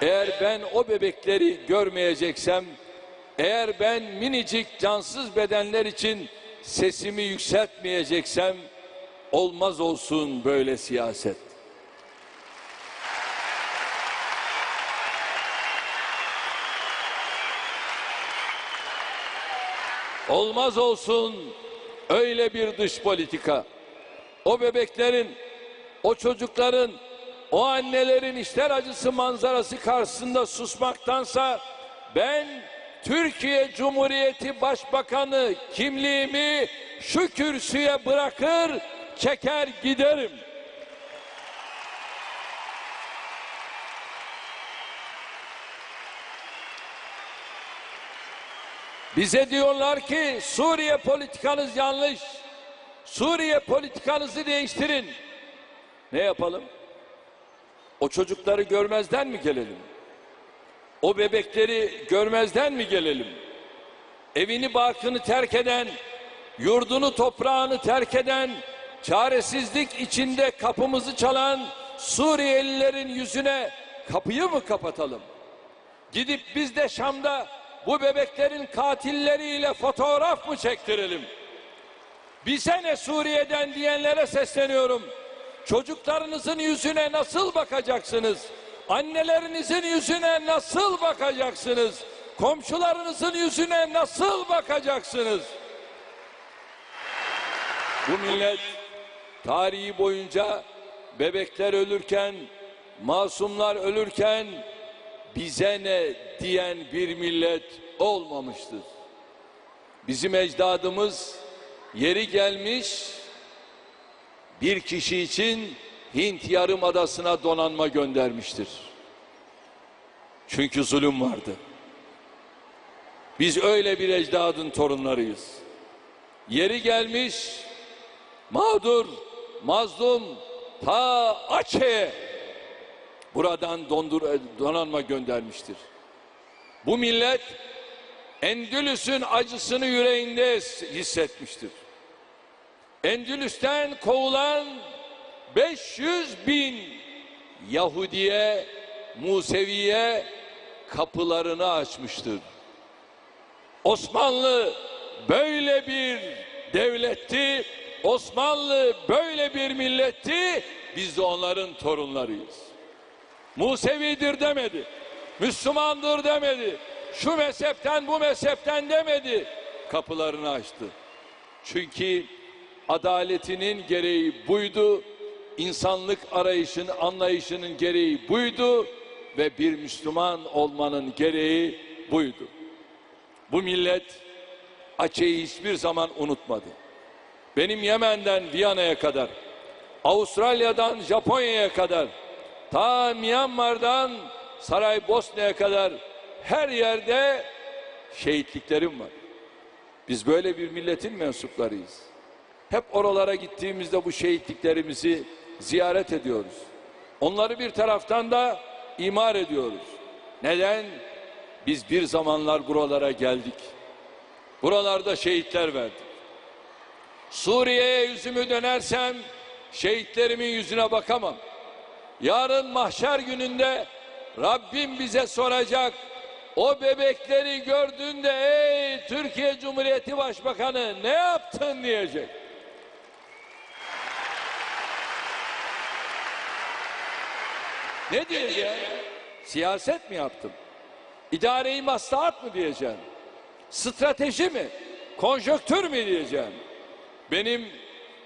Eğer ben o bebekleri görmeyeceksem, eğer ben minicik cansız bedenler için sesimi yükseltmeyeceksem, olmaz olsun böyle siyaset. Olmaz olsun öyle bir dış politika. O bebeklerin, o çocukların, o annelerin işler acısı manzarası karşısında susmaktansa ben Türkiye Cumhuriyeti Başbakanı kimliğimi şu kürsüye bırakır, çeker giderim. Bize diyorlar ki Suriye politikanız yanlış. Suriye politikanızı değiştirin. Ne yapalım? O çocukları görmezden mi gelelim? O bebekleri görmezden mi gelelim? Evini barkını terk eden, yurdunu toprağını terk eden, çaresizlik içinde kapımızı çalan Suriyelilerin yüzüne kapıyı mı kapatalım? Gidip biz de Şam'da bu bebeklerin katilleriyle fotoğraf mı çektirelim? Bize ne Suriye'den diyenlere sesleniyorum. Çocuklarınızın yüzüne nasıl bakacaksınız? Annelerinizin yüzüne nasıl bakacaksınız? Komşularınızın yüzüne nasıl bakacaksınız? Bu millet tarihi boyunca bebekler ölürken, masumlar ölürken bize ne diyen bir millet olmamıştır. Bizim ecdadımız yeri gelmiş bir kişi için Hint Yarımadası'na donanma göndermiştir. Çünkü zulüm vardı. Biz öyle bir ecdadın torunlarıyız. Yeri gelmiş mağdur, mazlum ta Açe'ye buradan dondur, donanma göndermiştir. Bu millet Endülüs'ün acısını yüreğinde hissetmiştir. Endülüs'ten kovulan 500 bin Yahudiye, Museviye kapılarını açmıştır. Osmanlı böyle bir devletti, Osmanlı böyle bir milletti, biz de onların torunlarıyız. Musevidir demedi, Müslümandır demedi, şu mezhepten bu mezhepten demedi, kapılarını açtı. Çünkü adaletinin gereği buydu, insanlık arayışının, anlayışının gereği buydu ve bir Müslüman olmanın gereği buydu. Bu millet Açe'yi hiçbir zaman unutmadı. Benim Yemen'den Viyana'ya kadar, Avustralya'dan Japonya'ya kadar, ta Myanmar'dan Saraybosna'ya kadar her yerde şehitliklerim var. Biz böyle bir milletin mensuplarıyız. Hep oralara gittiğimizde bu şehitliklerimizi ziyaret ediyoruz. Onları bir taraftan da imar ediyoruz. Neden? Biz bir zamanlar buralara geldik. Buralarda şehitler verdik. Suriye'ye yüzümü dönersem şehitlerimin yüzüne bakamam. Yarın mahşer gününde Rabbim bize soracak. O bebekleri gördüğünde ey Türkiye Cumhuriyeti Başbakanı ne yaptın diyecek. Ne diyeceğim? Siyaset mi yaptım? İdareyi maslahat mı diyeceğim? Strateji mi? Konjöktür mü diyeceğim? Benim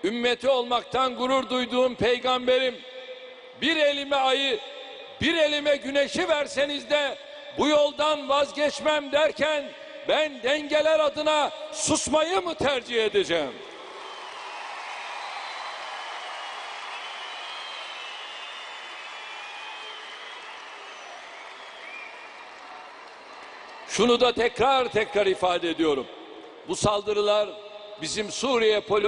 ümmeti olmaktan gurur duyduğum peygamberim bir elime ayı, bir elime güneşi verseniz de bu yoldan vazgeçmem derken ben dengeler adına susmayı mı tercih edeceğim? Şunu da tekrar tekrar ifade ediyorum. Bu saldırılar bizim Suriye polo